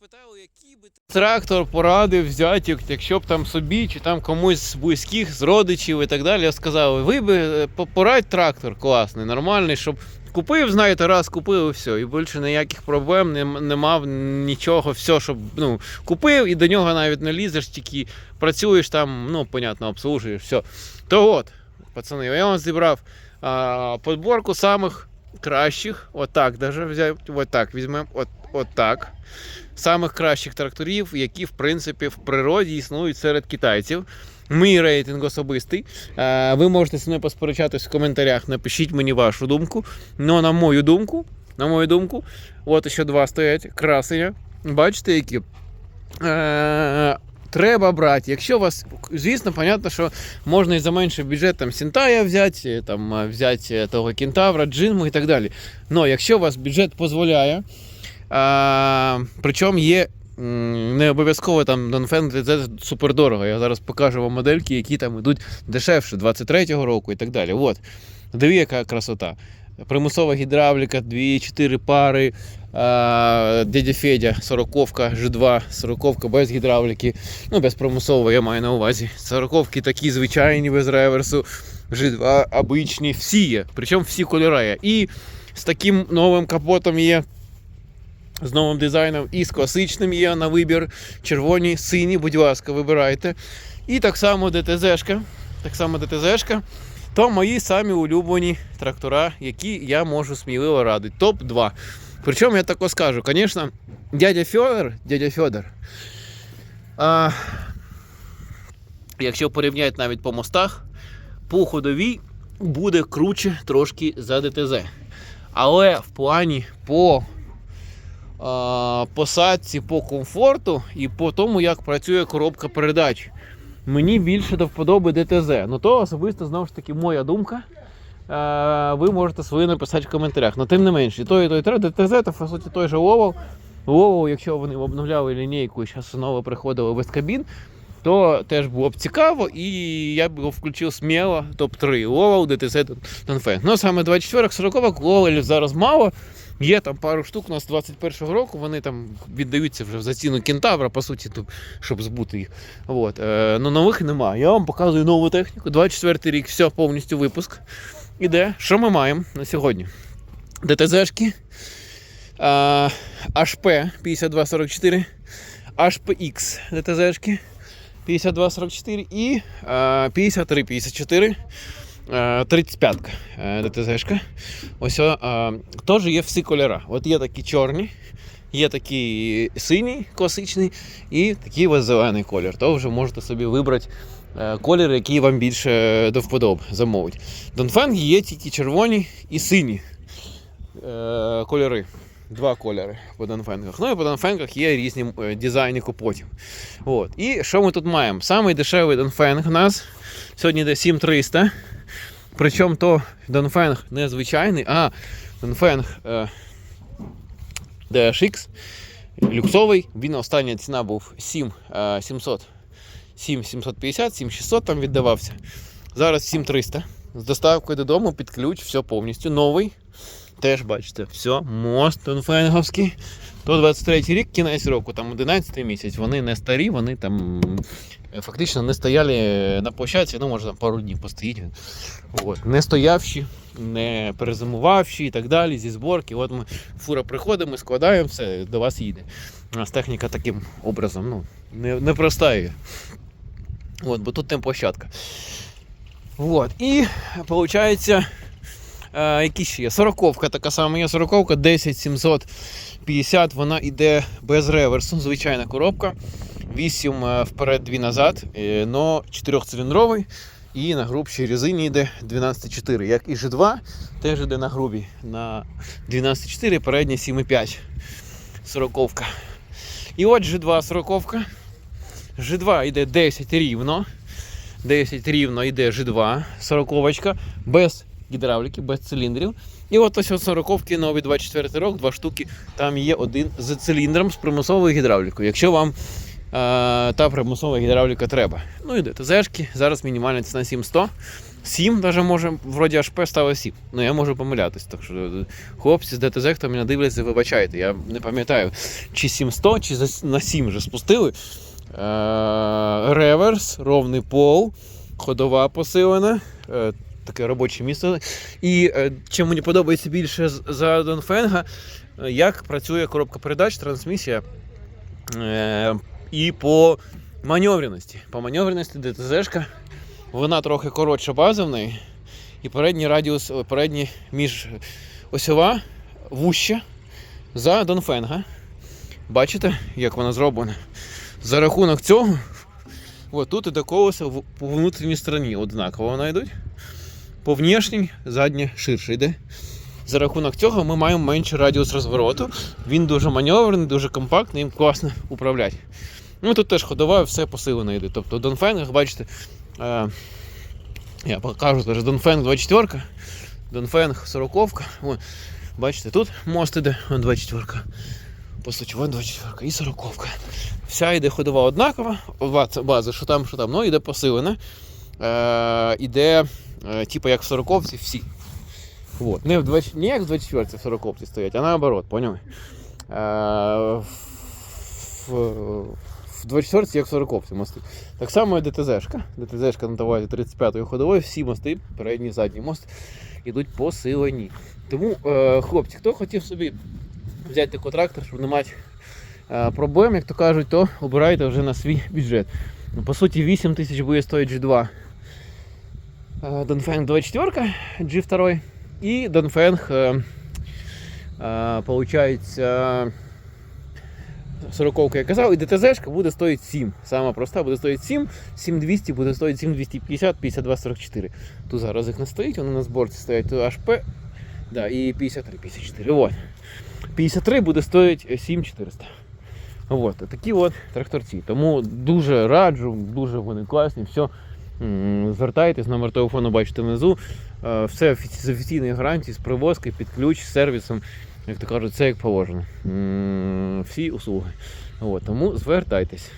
вас який би трактор порадив взяти, якщо б там собі чи там комусь з близьких, з родичів і так далі. Я сказав, ви би е, порадь трактор класний, нормальний, щоб купив, знаєте, раз купив і все. І більше ніяких проблем не, не мав нічого, все, щоб ну, купив і до нього навіть не лізеш, тільки працюєш там, ну, понятно, обслужуєш, все. То от, пацани, я вам зібрав а, подборку самих кращих, отак даже взяв, отак візьмемо, от, от так. Самих кращих тракторів, які в принципі в природі існують серед китайців. Мій рейтинг особистий. Е, Ви можете зі мною посперечатись в коментарях, напишіть мені вашу думку. Ну, на мою думку, на мою думку, от ще два стоять красення. Бачите, які? Е, Треба брати. Якщо у вас, звісно, понятно, що можна і за менший бюджет там Сінтая взяти, там взяти е, того кентавра, джинму і так далі. Но якщо у вас бюджет дозволяє, причому є не обов'язково там Донфен це супер дорого. Я зараз покажу вам модельки, які там йдуть дешевше 23-го року і так далі. От. Диви, яка красота. Примусова гідравліка, 2-4 пари. Дядя Федя, 40-ка, G2, 40-ка без гідравліки. Ну, без примусового я маю на увазі. 40-ки такі звичайні без реверсу. G2 обичні, всі є. Причому всі кольори є. І з таким новим капотом є. З новим дизайном і з класичним є на вибір. Червоні, сині, будь ласка, вибирайте. І так само ДТЗшка. Так само ДТЗшка. То мої самі улюблені трактора, які я можу сміливо радити. Топ-2. Причому я тако скажу, звісно, дядя Федор, дядя Федор, а, якщо порівняти навіть по мостах, по ходовій буде круче трошки за ДТЗ. Але в плані по а, посадці, по комфорту і по тому, як працює коробка передач, мені більше до вподоби ДТЗ. Ну то особисто знову ж таки моя думка. Е, ви можете свої написати в коментарях. Но тим не менше, і той, і той треба. ДТЗ це по суті той же Ловол. Ловол, якщо вони обновляли лінійку і зараз знову приходили без кабін, то теж було б цікаво, і я б його включив сміло топ-3. Ловол, ДТЗ, Донфен. Ну саме 24 40 Ловелів зараз мало. Є там пару штук у нас 21-го року, вони там віддаються вже за ціну кентавра, по суті, щоб збути їх. От. Е, ну нових немає. Я вам показую нову техніку. 24 рік, все, повністю випуск. Іде. Що ми маємо на сьогодні? ДТЗшки, HP 5244, HPX ДТЗшки 5244 і а, 5354. е, 35 ДТЗшка. Ось теж є всі кольори. От є такі чорні, є такий синій класичний і такий ось зелений колір. То вже можете собі вибрати е, колір, який вам більше до вподоб замовить. Донфенги є тільки червоні і сині е, кольори. Два кольори по Донфенгах. Ну і по Донфенгах є різні е, дизайни капотів. От. І що ми тут маємо? Самий дешевий Донфенг у нас сьогодні йде 7300. Причому то Донфенг не звичайний, а Донфенг е, DHX люксовий. Він остання ціна був 7 е, 700. 7750, 7600 там віддавався. Зараз 7300. З доставкою додому під ключ, все повністю новий. Теж бачите, все, мост Донфенговський. То 23 рік, кінець року, там 11 місяць. Вони не старі, вони там е, фактично не стояли на площадці, ну може там пару днів постоїть. От. Не стоявші, не перезимувавші і так далі, зі зборки. От ми фура приходимо, складаємо, все, до вас їде. У нас техніка таким образом ну, не, не проста є. От, бо тут темплощадка. Вот. І виходить, е, які ще є? Сороковка така сама є. Сороковка 10750, вона йде без реверсу, звичайна коробка. 8 е, вперед, 2 назад, е, но 4-циліндровий. І на грубшій резині йде 12,4. Як і G2, теж йде на грубій. На 12,4, передня 7,5. Сороковка. І от G2 сороковка. G2 йде 10 рівно. 10 рівно йде G2 сороковочка без гідравліки, без циліндрів. І от ось от сороковки нові 24 рок, два штуки. Там є один з циліндром з примусовою гідравлікою. Якщо вам та примусова гідравліка треба. Ну і ДТЗшки, зараз мінімальна ціна 7100. 7 навіть може, вроді HP ставив 7. Ну я можу помилятись. Так що е, хлопці з ДТЗ, хто мене дивляться, вибачайте. Я не пам'ятаю, чи 700, чи на 7 вже спустили. Е, Реверс, ровний пол, ходова посилена. е, Таке робоче місце. І е, чим мені подобається більше за Донфенга, як працює коробка передач, трансмісія. І по маневреності. По маневреності ДТЗшка, вона трохи коротша база в неї. І передній радіус, передній між осьова вуща за Донфенга. Бачите, як вона зроблена? За рахунок цього, от тут іде колесо в- по внутрішній стороні однаково вона йдуть. По внішній заднє ширше йде. За рахунок цього ми маємо менший радіус розвороту. Він дуже маневрений, дуже компактний, їм класно управляти. Ну тут теж ходова, все посилено йде. Тобто в Донфенгах, бачите, е, я покажу теж Донфенг 24, Донфенг 40. О, бачите, тут мост іде, 24. По суті, вон 24 і 40. Вся йде ходова однакова, база- що там, що там, ну йде посилена. Е, іде, е, типу, як в 40 всі. Вот. Не, в 20, не як в 24 в 40 стоять, а наоборот, поняли? Е, в, в 24 як в 40 мости. Так само і ДТЗшка. ДТЗшка на тавазі 35-ї ходової, всі мости, передній задній мост, ідуть посилені. Тому, е, хлопці, хто хотів собі взяти такий трактор, щоб не мати е, проблем, як то кажуть, то обирайте вже на свій бюджет. Ну, по суті, 8 тисяч буде стоїть G2 е, Донфенг 24, G2 і Донфенг, е, получається, 40 я казав, і ДТЗшка буде стоїти 7. Сама проста буде стоїти 7, 7200 буде стоїти 7250, 5244. Тут зараз їх не стоїть, вони на зборці стоять, тут HP, да, і 53, 54. Вот. 53 буде стоїти 7400. От, такі от тракторці. Тому дуже раджу, дуже вони класні. Все, звертайтесь, номер телефону бачите внизу. Е, Все з офіційної гарантії, з привозки, під ключ, з сервісом. Як то кажуть, це як положено. Всі услуги. От, тому звертайтесь.